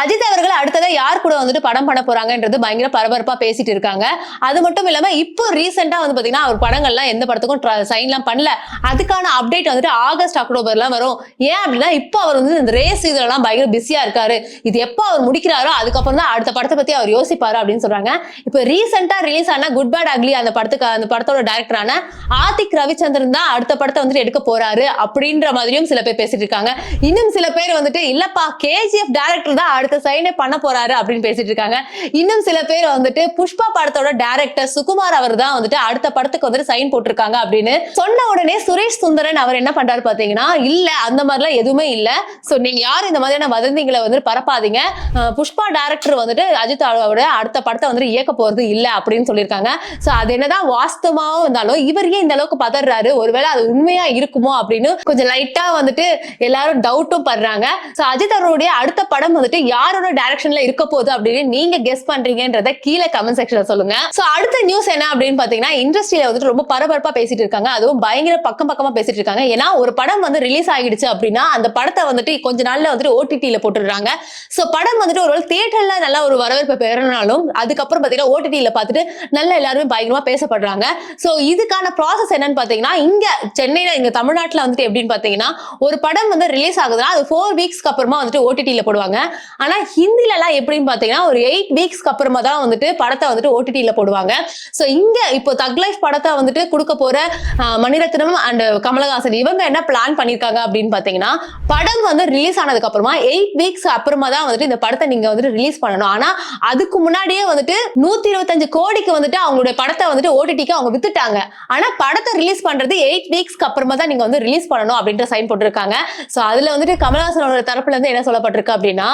அஜித் அவர்கள் அடுத்ததா யார் கூட வந்துட்டு படம் பண்ண போறாங்கன்றது பயங்கர பரபரப்பா பேசிட்டு இருக்காங்க. அது மட்டும் இல்லாம இப்போ ரீசெண்டா வந்து பாத்தீங்கன்னா அவர் படங்கள்லாம் எந்த படத்துக்கும் சைன்லாம் பண்ணல. அதுக்கான அப்டேட் வந்துட்டு ஆகஸ்ட் அக்டோபர்லாம் வரும். ஏன் அப்படின்னா இப்போ அவர் வந்து இந்த ரேஸ் இதெல்லாம் பயங்கர பிஸியா இருக்காரு. இது எப்போ அவர் முடிக்கிறாரோ அதுக்கப்புறம் தான் அடுத்த படத்தை பத்தி அவர் யோசிப்பாரு அப்படின்னு சொல்றாங்க. இப்போ ரீசெண்டா ரிலீஸ் ஆன குட் பேட் அக்லி அந்த படத்துக்கு அந்த படத்தோட டைரக்டரான ஆதிக் ரவிச்சந்திரன் தான் அடுத்த படத்தை வந்துட்டு எடுக்க போறாரு அப்படின்ற மாதிரியும் சில பேர் பேசிட்டு இருக்காங்க. இன்னும் சில பேர் வந்துட்டு இல்லப்பா கேஜிஎஃப் டைரக்டர் தான் அடுத்த சைனே பண்ண போறாரு அப்படின்னு பேசிட்டு இருக்காங்க. இன்னும் சில பேர் வந்துட்டு புஷ்பா படத்தோட டைரக்டர் சுகுமார் அவர் தான் வந்துட்டு அடுத்த படத்துக்கு வந்துட்டு சைன் போட்டிருக்காங்க அப்படின்னு சொன்ன உடனே சுரேஷ் சுந்தரன் அவர் என்ன பண்றாரு பாத்தீங்கன்னா இல்ல அந்த மாதிரிலாம் எதுவுமே இல்ல. சோ நீங்க யாரும் இந்த மாதிரியான வதந்திகளை வந்து பரப்பாதீங்க. புஷ்பா டைரக்டர் வந்துட்டு அஜித் அவரோட அடுத்த படத்தை வந்துட்டு இயக்க போறது இல்ல அப்படின்னு சொல்லியிருக்காங்க. சோ அது என்னதான் வாஸ்தவமாவும் இருந்தாலும் இவர் ஏன் இந்த அளவுக்கு பதறாரு? ஒருவேளை அது உண்மையா இருக்குமோ அப்படின்னு கொஞ்சம் லைட்டா வந்துட்டு எல்லாரும் டவுட்டும் படுறாங்க. சோ அஜித் அவருடைய அடுத்த படம் வந்துட்டு யாரோட டைரக்ஷன்ல இருக்க போகுது அப்படின்னு நீங்க கெஸ் பண்றீங்கன்றத கீழே கமெண்ட் செக்ஷன்ல சொல்லுங்க. சோ அடுத்த நியூஸ் என்ன அப்படின்னு பாத்தீங்கன்னா இண்டஸ்ட்ரியில வந்துட்டு ரொம்ப பரபரப்பா பேசிட்டு இருக்காங்க. அதுவும் பயங்கர பக்கம் பக்கமா பேசிட்டு இருக்காங்க. ஏன்னா ஒரு படம் வந்து ரிலீஸ் ஆகிடுச்சு அப்படின்னா அந்த படத்தை வந்துட்டு கொஞ்ச நாள்ல வந்துட்டு ஓடிடியில போட்டுடுறாங்க. சோ படம் வந்துட்டு ஒரு தியேட்டர்ல நல்ல ஒரு வரவேற்பை பெறனாலும் அதுக்கப்புறம் பாத்தீங்கன்னா ஓடிடியில பார்த்துட்டு நல்ல எல்லாருமே பயங்கரமா பேசப்படுறாங்க. சோ இதுக்கான ப்ராசஸ் என்னன்னு பாத்தீங்கன்னா இங்க சென்னையில இங்க தமிழ்நாட்டுல வந்துட்டு எப்படின்னு பாத்தீங்கன்னா ஒரு படம் வந்து ரிலீஸ் ஆகுதுன்னா அது ஃபோர் வீக்ஸ்க்கு அப்புறமா வந்துட்டு ஓடிடியில போடுவாங்க. ஆனா ஹிந்தில எல்லாம் எப்படின்னு பாத்தீங்கன்னா ஒரு எயிட் வீக்ஸ்க்கு அப்புறமா தான் வந்துட்டு படத்தை வந்துட்டு ஓடிடியில போடுவாங்க. சோ இங்க இப்போ தக் லைஃப் படத்தை வந்துட்டு கொடுக்க போற மணிரத்னம் அண்ட் கமலஹாசன் இவங்க என்ன பிளான் பண்ணிருக்காங்க அப்படின்னு பாத்தீங்கன்னா படம் வந்து ரிலீஸ் ஆனதுக்கு அப்புறமா எயிட் வீக்ஸ் அப்புறமா தான் வந்துட்டு இந்த படத்தை நீங்க வந்துட்டு ரிலீஸ் பண்ணணும். ஆனா அதுக்கு முன்னாடியே வந்துட்டு நூத்தி இருபத்தஞ்சு கோடிக்கு வந்துட்டு அவங்களுடைய படத்தை வந்துட்டு ஓடிடிக்கு அவங்க வித்துட்டாங்க. ஆனா படத்தை ரிலீஸ் பண்றது எயிட் வீக்ஸ்க்கு அப்புறமா தான் நீங்க வந்து ரிலீஸ் பண்ணணும் அப்படின்ற சைன் போட்டிருக்காங்க. சோ அதுல வந்துட்டு கமலஹாசனோட தரப்புல இருந்து என்ன சொல்லப்பட்டிருக்கு அப்படின்னா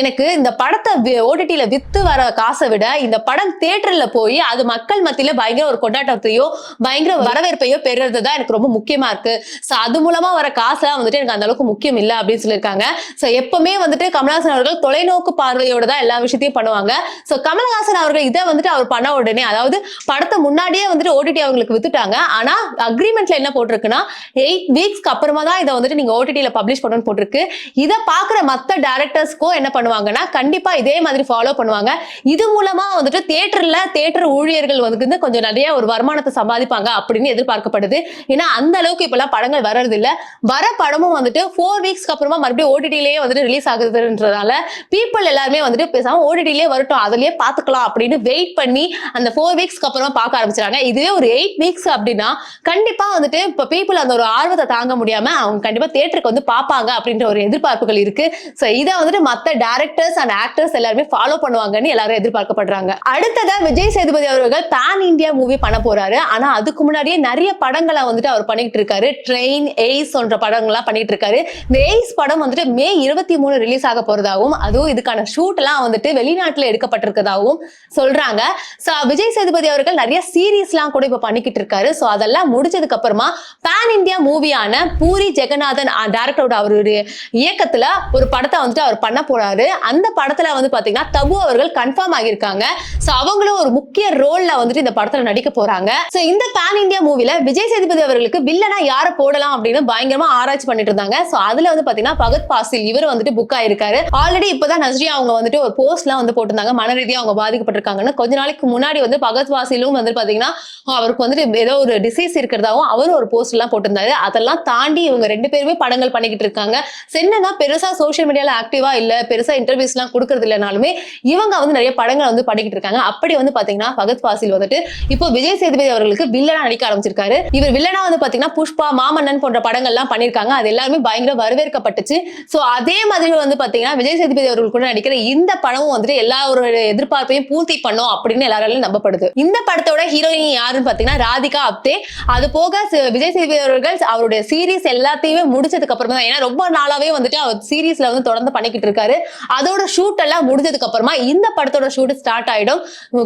எனக்கு இந்த படத்தை ஓடிடியில வித்து வர காசை விட இந்த படம் தியேட்டர்ல போய் அது மக்கள் மத்தியில பயங்கர ஒரு கொண்டாட்டத்தையோ பயங்கர வரவேற்பையோ பெறுறது தான் எனக்கு ரொம்ப முக்கியமா இருக்கு. ஸோ அது மூலமா வர காசுலாம் வந்துட்டு எனக்கு அந்த அளவுக்கு முக்கியம் இல்லை அப்படின்னு சொல்லியிருக்காங்க. ஸோ எப்பவுமே வந்துட்டு கமல்ஹாசன் அவர்கள் தொலைநோக்கு பார்வையோட தான் எல்லா விஷயத்தையும் பண்ணுவாங்க. ஸோ கமல்ஹாசன் அவர்கள் இதை வந்துட்டு அவர் பண்ண உடனே அதாவது படத்தை முன்னாடியே வந்துட்டு ஓடிடி அவங்களுக்கு வித்துட்டாங்க. ஆனா அக்ரிமெண்ட்ல என்ன போட்டிருக்குன்னா எயிட் வீக்ஸ்க்கு அப்புறமா தான் இதை வந்துட்டு நீங்க ஓடிடியில பப்ளிஷ் பண்ணணும்னு போட்டிருக்கு. இதை பாக்குற மத்த டேரக்டர்ஸ்க்கும் என்ன பண்ணுவாங்கன்னா கண்டிப்பா இதே மாதிரி ஃபாலோ பண்ணுவாங்க. இது மூலமா வந்துட்டு தியேட்டர்ல தியேட்டர் ஊழியர்கள் வந்து கொஞ்சம் நிறைய ஒரு வருமானத்தை சம்பாதிப்பாங்க அப்படின்னு எதிர்பார்க்கப்படுது. ஏன்னா அந்த அளவுக்கு இப்பெல்லாம் படங்கள் வர்றது இல்ல வர படமும் வந்துட்டு ஃபோர் வீக்ஸ்க்கு அப்புறமா மறுபடியும் ஓடிடிலேயே வந்துட்டு ரிலீஸ் ஆகுதுன்றதால பீப்புள் எல்லாருமே வந்துட்டு பேசாம ஓடிடிலே வரட்டும் அதுலயே பாத்துக்கலாம் அப்படின்னு வெயிட் பண்ணி அந்த ஃபோர் வீக்ஸ்க்கு அப்புறமா பார்க்க ஆரம்பிச்சிட்டாங்க இதுவே ஒரு எயிட் வீக்ஸ் அப்படின்னா கண்டிப்பா வந்துட்டு இப்ப பீப்புள் அந்த ஒரு ஆர்வத்தை தாங்க முடியாம அவங்க கண்டிப்பா தியேட்டருக்கு வந்து பார்ப்பாங்க அப்படின்ற ஒரு எதிர்பார்ப்புகள் இருக்கு. ஸோ இதை வந்துட்டு மற்ற டேரக்டர்ஸ் அண்ட் ஆக்டர்ஸ் எல்லாருமே ஃபாலோ பண்ணுவாங்கன்னு எல்லாரும் எதிர்பார்க்கப்படுறாங்க. அடுத்ததா விஜய் சேதுபதி அவர்கள் பேன் இந்தியா மூவி பண்ண போறாரு. ஆனா அதுக்கு முன்னாடியே நிறைய படங்களை வந்துட்டு அவர் பண்ணிட்டு இருக்காரு. ட்ரெயின் எய்ஸ் போன்ற படங்கள்லாம் பண்ணிட்டு இருக்காரு. இந்த எய்ஸ் படம் வந்துட்டு மே இருபத்தி மூணு ரிலீஸ் ஆக போறதாகவும் அதுவும் இதுக்கான ஷூட் எல்லாம் வந்துட்டு வெளிநாட்டுல எடுக்கப்பட்டிருக்கதாகவும் சொல்றாங்க. சோ விஜய் சேதுபதி அவர்கள் நிறைய சீரீஸ்லாம் கூட இப்ப பண்ணிக்கிட்டு இருக்காரு. சோ அதெல்லாம் முடிச்சதுக்கு அப்புறமா பேன் இந்தியா மூவியான பூரி ஜெகநாதன் டேரக்டரோட அவருடைய இயக்கத்துல ஒரு படத்தை வந்துட்டு அவர் பண்ண போறாரு. அந்த படத்துல வந்து பாத்தீங்கன்னா தபு அவர்கள் கன்ஃபார்ம் ஆகியிருக்காங்க. சோ அவங்களும் ஒரு முக்கிய ரோல்ல வந்துட்டு இந்த படத்துல நடிக்க போறாங்க. சோ இந்த பேன் இந்தியா மூவில விஜய் சேதுபதி அவர்களுக்கு வில்லனா யார போடலாம் அப்படின்னு பயங்கரமா ஆராய்ச்சி பண்ணிட்டு இருந்தாங்க. சோ அதுல வந்து பாத்தீங்கன்னா பகத் பாசில் இவர் வந்துட்டு புக் ஆயிருக்காரு. ஆல்ரெடி இப்பதான் நஸ்ரியா அவங்க வந்துட்டு ஒரு போஸ்ட்லாம் வந்து போட்டிருந்தாங்க. மனரீதியா அவங்க பாதிக்கப்பட்டிருக்காங்கன்னு கொஞ்ச நாளைக்கு முன்னாடி வந்து பகத் பாசிலும் வந்து பாத்தீங்கன்னா அவருக்கு வந்துட்டு ஏதோ ஒரு டிசீஸ் இருக்கிறதாவும் அவரும் ஒரு போஸ்ட் எல்லாம் போட்டிருந்தாரு. அதெல்லாம் தாண்டி இவங்க ரெண்டு பேருமே படங்கள் பண்ணிக்கிட்டு இருக்காங்க. சென்னா பெருசா சோஷியல் மீடியால ஆக்டிவா இல்ல பெருசா இன்டர்வியூஸ் எல்லாம் கொடுக்கறது இல்லைனாலுமே இவங்க வந்து நிறைய படங்கள் வந்து பண்ணிக்கிட்டு இருக்காங்க. அப்படி வந்து பாத்தீங்கன்னா பகத் பாசில் வந்துட்டு இப்போ விஜய் சேதுபதி அவர்களுக்கு வில்லனா நடிக்க ஆரம்பிச்சிருக்காரு. இவர் வில்லனா வந்து பாத்தீங்கன்னா புஷ்பா மாமன்னன் போன்ற படங்கள் எல்லாம் பண்ணிருக்காங்க. அது எல்லாருமே பயங்கர வரவேற்கப்பட்டுச்சு. சோ அதே மாதிரி வந்து பாத்தீங்கன்னா விஜய் சேதுபதி அவர்கள் கூட நடிக்கிற இந்த படமும் வந்துட்டு எல்லாரோட எதிர்பார்ப்பையும் பூர்த்தி பண்ணும் அப்படின்னு எல்லாராலும் நம்பப்படுது. இந்த படத்தோட ஹீரோயின் யாருன்னு பாத்தீங்கன்னா ராதிகா அப்தே. அது போக விஜய் சேதுபதி அவர்கள் அவருடைய சீரீஸ் எல்லாத்தையுமே முடிச்சதுக்கு அப்புறமா தான் ஏன்னா ரொம்ப நாளாவே வந்துட்டு அவர் சீரீஸ்ல வந்து தொடர்ந்து பண்ணிக்கிட்டு இருக்காரு. அதோட ஷூட் எல்லாம் முடிஞ்சதுக்கு அப்புறமா இந்த படத்தோட ஷூட் ஸ்டார்ட் ஆயிடும்.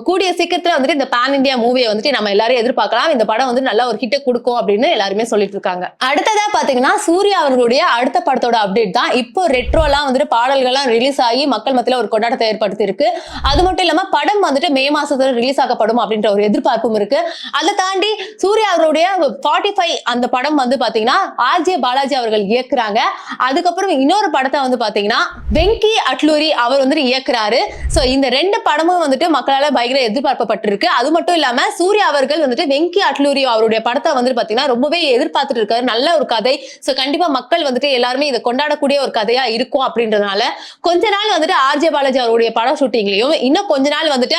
கூடிய சீக்கிரத்துல வந்துட்டு இந்த பேன் இந்தியா மூவியை வந்துட்டு நம்ம எல்லாரும் எதிர்பார்க்கலாம். இந்த படம் வந்து நல்ல ஒரு ஹிட்ட கொடுக்கும் அப்படின்னு எல்லாருமே சொல்லிட்டு இருக்காங்க. அடுத்ததா பாத்தீங்கன்னா சூர்யா அவர்களுடைய அடுத்த படத்தோட அப்டேட் தான். இப்போ ரெட்ரோலாம் வந்துட்டு பாடல்கள்லாம் ரிலீஸ் ஆகி மக்கள் மத்தியில ஒரு கொண்டாட்டத்தை ஏற்படுத்தி இருக்கு அது மட்டும் இல்லாம படம் வந்துட்டு மே மாசத்துல ரிலீஸ் ஆகப்படும் அப்படின்ற ஒரு எதிர்பார்ப்பும் இருக்கு. அதை தாண்டி சூர்யா அவருடைய ஃபார்ட்டி ஃபைவ் அந்த படம் வந்து பாத்தீங்கன்னா ஆர்ஜே பாலாஜி அவர்கள் இயக்குறாங்க. அதுக்கப்புறம் இன்னொரு படத்தை வந்து பாத்தீங்கன்னா வெங்கி அட்லூரி அவர் வந்துட்டு இயக்குறாரு. சோ இந்த ரெண்டு படமும் வந்துட்டு மக்களால பயங்கர எதிர்பார்க்கப்பட்டிருக்கு. அது மட்டும் இல்லாம சூர்யா அவர்கள் வந்துட்டு வெங்கி அட்லூரி அவருடைய படத்தை வந்துட்டு பாத்தீங்கன்னா ரொம்பவே எதிர்பார்த்துட்டு இருக்காரு நல்ல ஒரு கதை. சோ கண்டிப்பா மக்கள் வந்துட்டு எல்லாருமே இதை கொண்டாடக்கூடிய ஒரு கதையா இருக்கும் அப்படின்றதுனால கொஞ்ச நாள் வந்துட்டு ஆர்ஜே பாலாஜி அவருடைய பட ஷூட்டிங்லயும் இன்னும் கொஞ்ச நாள் வந்துட்டு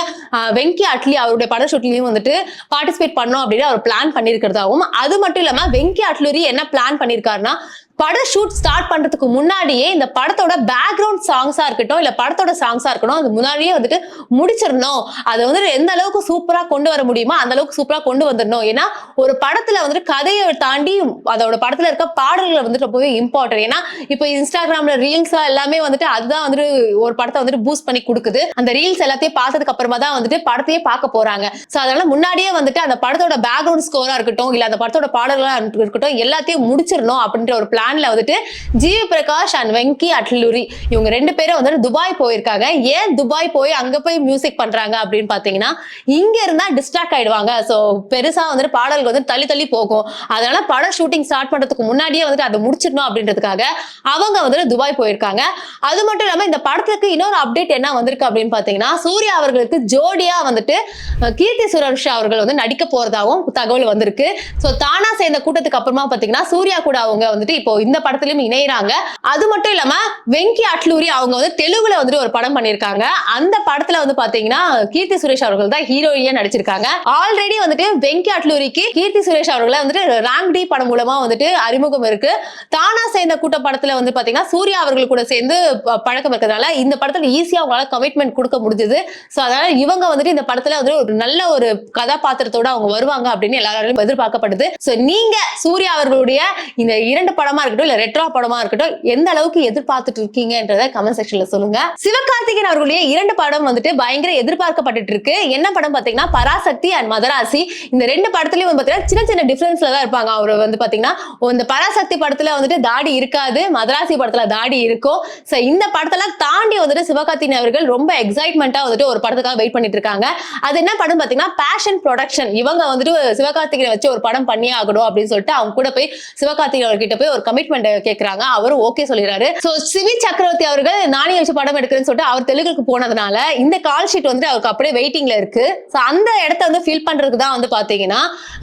வெங்கி அட்லி அவருடைய பட ஷூட்டிங்லயும் வந்துட்டு பார்ட்டிசிபேட் பண்ணோம் அப்படின்னு அவர் பிளான் பண்ணியிருக்கிறதாகவும் அது மட்டும் இல்லாம வெங்கி அட்லூரி என்ன பிளான் பண்ணியிருக்காருன்னா பட ஷூட் ஸ்டார்ட் பண்றதுக்கு முன்னாடியே இந்த படத்தோட பேக்ரவுண்ட் சாங்ஸா இருக்கட்டும் இல்ல படத்தோட சாங்ஸா இருக்கட்டும் அது முன்னாடியே வந்துட்டு முடிச்சிடணும். அதை வந்துட்டு எந்த அளவுக்கு சூப்பரா கொண்டு வர முடியுமோ அந்த அளவுக்கு சூப்பரா கொண்டு வந்துடணும். ஏன்னா ஒரு படத்துல வந்துட்டு கதையை தாண்டி அதோட படத்துல இருக்க பாடல்கள் வந்துட்டு ரொம்பவே இம்பார்ட்டன்ட் ஏன்னா இப்போ இன்ஸ்டாகிராம்ல ரீல்ஸா எல்லாமே வந்துட்டு அதுதான் வந்துட்டு ஒரு படத்தை வந்துட்டு பூஸ்ட் பண்ணி கொடுக்குது. அந்த ரீல்ஸ் எல்லாத்தையும் பார்த்ததுக்கு அப்புறமா தான் வந்துட்டு படத்தையே பார்க்க போறாங்க. சோ அதனால முன்னாடியே வந்துட்டு அந்த படத்தோட பேக்ரவுண்ட் ஸ்கோரா இருக்கட்டும் இல்ல அந்த படத்தோட பாடல்களா இருக்கட்டும் எல்லாத்தையும் முடிச்சிடணும் அப்படின்ற ஒரு பிளான் பிராண்ட்ல வந்துட்டு ஜிவி பிரகாஷ் அண்ட் வெங்கி அட்லூரி. இவங்க ரெண்டு பேரும் வந்துட்டு துபாய் போயிருக்காங்க. ஏன் துபாய் போய் அங்க போய் மியூசிக் பண்றாங்க அப்படின்னு பாத்தீங்கன்னா இங்க இருந்தா டிஸ்ட்ராக்ட் ஆயிடுவாங்க. சோ பெருசா வந்துட்டு பாடல்கள் வந்து தள்ளி தள்ளி போகும். அதனால படம் ஷூட்டிங் ஸ்டார்ட் பண்றதுக்கு முன்னாடியே வந்துட்டு அதை முடிச்சிடணும் அப்படின்றதுக்காக அவங்க வந்துட்டு துபாய் போயிருக்காங்க. அது மட்டும் இல்லாம இந்த படத்துக்கு இன்னொரு அப்டேட் என்ன வந்திருக்கு அப்படின்னு பாத்தீங்கன்னா சூர்யா அவர்களுக்கு ஜோடியா வந்துட்டு கீர்த்தி சுரேஷ் அவர்கள் வந்து நடிக்க போறதாகவும் தகவல் வந்திருக்கு. சோ தானா சேர்ந்த கூட்டத்துக்கு அப்புறமா பாத்தீங்கன்னா சூர்யா கூட அவங்க வந்துட்டு இப்போ இந்த படத்துலயும் இணையறாங்க. அது மட்டும் இல்லாம வெங்கி அட்லூரி அவங்க வந்து தெலுங்குல வந்துட்டு ஒரு படம் பண்ணிருக்காங்க அந்த படத்துல வந்து பாத்தீங்கன்னா கீர்த்தி சுரேஷ் அவர்கள் தான் ஹீரோயினா நடிச்சிருக்காங்க. ஆல்ரெடி வந்துட்டு வெங்கி அட்லூரிக்கு கீர்த்தி சுரேஷ் அவர்களை வந்துட்டு ரேங்க் டி படம் மூலமா வந்துட்டு அறிமுகம் இருக்கு. தானா சேர்ந்த கூட்ட படத்துல வந்து பாத்தீங்கன்னா சூர்யா அவர்கள் கூட சேர்ந்து பழக்கம் இருக்கிறதுனால இந்த படத்துல ஈஸியா அவங்களால கமிட்மெண்ட் கொடுக்க முடிஞ்சது. சோ அதனால இவங்க வந்துட்டு இந்த படத்துல வந்து ஒரு நல்ல ஒரு கதாபாத்திரத்தோட அவங்க வருவாங்க அப்படின்னு எல்லாராலையும் எதிர்பார்க்கப்படுது. சோ நீங்க சூர்யா அவர்களுடைய இந்த இரண்டு படமா இருக்கட்டும் இல்ல ரெட்ரா படமா இருக்கட்டும் எந்த அளவுக்கு எதிர்பார்த்துட்டு இருக்கீங்கன்றத கமெண்ட் செக்ஷன்ல சொல்லுங்க. சிவகார்த்திகேயன் அவர்களுடைய இரண்டு படம் வந்துட்டு பயங்கர எதிர்பார்க்கப்பட்டுட்டு இருக்கு. என்ன படம் பாத்தீங்கன்னா பராசக்தி அண்ட் மதராசி. இந்த ரெண்டு படத்துலயும் வந்து பாத்தீங்கன்னா சின்ன சின்ன டிஃபரன்ஸ்ல தான் இருப்பாங்க. அவர் வந்து பாத்தீங்கன்னா இந்த பராசக்தி படத்துல வந்துட்டு தாடி இருக்காது மதராசி படத்துல தாடி இருக்கும். சோ இந்த படத்தெல்லாம் தாண்டி வந்துட்டு சிவகார்த்திகேயன் அவர்கள் ரொம்ப எக்ஸைட்மெண்டா வந்துட்டு ஒரு படத்துக்காக வெயிட் பண்ணிட்டு இருக்காங்க. அது என்ன படம் பாத்தீங்கன்னா பேஷன் ப்ரொடக்ஷன் இவங்க வந்துட்டு சிவகார்த்திகேயன் வச்சு ஒரு படம் பண்ணியே ஆகணும் அப்படின்னு சொல்லிட்டு அவங்க கூட போய் சிவகார்த்திகேயன் அவர்கிட்ட போய் ஒரு கமிட்மெண்ட் கேக்குறாங்க. அவரும் ஓகே சொல்லிடுறாரு. சோ சிவி சக்கரவர்த்தி அவர்கள் நானே வச்சு படம் எடுக்கிறேன்னு சொல்லிட்டு அவர் தெலுங்குக்கு போனதுனால இந்த கால் ஷீட் வந்து அவருக்கு அப்படியே வெயிட்டிங்ல இருக்கு. சோ அந்த இடத்த வந்து ஃபில் பண்றதுக்கு தான் வந்து பாத்தீங்கன்னா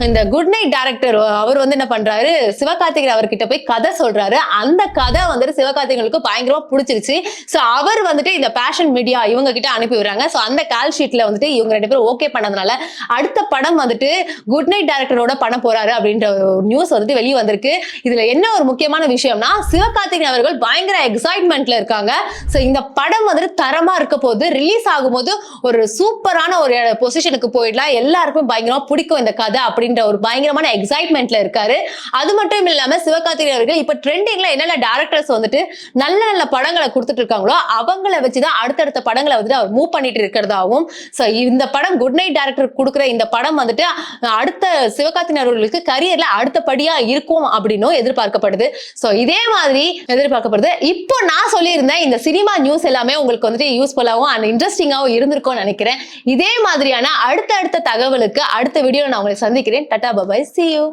இந்த குட் நைட் டேரக்டர் அவர் வந்து என்ன பண்றாரு? சிவகார்த்திகேயன் அவர்கிட்ட போய் கதை சொல்றாரு. அந்த கதை வந்துட்டு சிவகார்த்திகேயனுக்கு பயங்கரமா பிடிச்சிருச்சு. சோ அவர் வந்துட்டு இந்த பேஷன் மீடியா இவங்க கிட்ட அனுப்பி விடுறாங்க. சோ அந்த கால் ஷீட்ல வந்துட்டு இவங்க ரெண்டு பேரும் ஓகே பண்ணதுனால அடுத்த படம் வந்துட்டு குட் நைட் டேரக்டரோட பண்ண போறாரு அப்படின்ற நியூஸ் வந்துட்டு வெளியே வந்திருக்கு. இதுல என்ன ஒரு முக்கிய முக்கியமான விஷயம்னா சிவகார்த்திகேயன் அவர்கள் பயங்கர எக்ஸைட்மெண்ட்ல இருக்காங்க. ஸோ இந்த படம் வந்துட்டு தரமா இருக்க போது ரிலீஸ் ஆகும்போது ஒரு சூப்பரான ஒரு பொசிஷனுக்கு போயிடலாம். எல்லாருக்கும் பயங்கரமா பிடிக்கும் இந்த கதை அப்படின்ற ஒரு பயங்கரமான எக்ஸைட்மெண்ட்ல இருக்காரு. அது மட்டும் இல்லாம சிவகார்த்திகேயன் அவர்கள் இப்ப ட்ரெண்டிங்ல என்னென்ன டேரக்டர்ஸ் வந்துட்டு நல்ல நல்ல படங்களை கொடுத்துட்டு இருக்காங்களோ அவங்கள வச்சுதான் அடுத்தடுத்த படங்களை வந்துட்டு அவர் மூவ் பண்ணிட்டு இருக்கிறதாகவும் ஸோ இந்த படம் குட் நைட் டேரக்டர் கொடுக்குற இந்த படம் வந்துட்டு அடுத்த சிவகார்த்திகேயன் அவர்களுக்கு கரியர்ல அடுத்தபடியா இருக்கும் அப்படின்னும் எதிர்பார்க்கப்படுது. சோ இதே மாதிரி எதிர்பார்க்கப்படுது. இப்போ நான் சொல்லியிருந்தேன் இந்த சினிமா நியூஸ் எல்லாமே உங்களுக்கு வந்துட்டு யூஸ்ஃபுல்லாகவும் அண்ட் இன்ட்ரெஸ்டிங்காகவும் இருந்திருக்கும்னு நினைக்கிறேன். இதே மாதிரியான அடுத்த அடுத்த தகவலுக்கு அடுத்த வீடியோ நான் உங்களை சந்திக்கிறேன். Ta-ta bye bye C you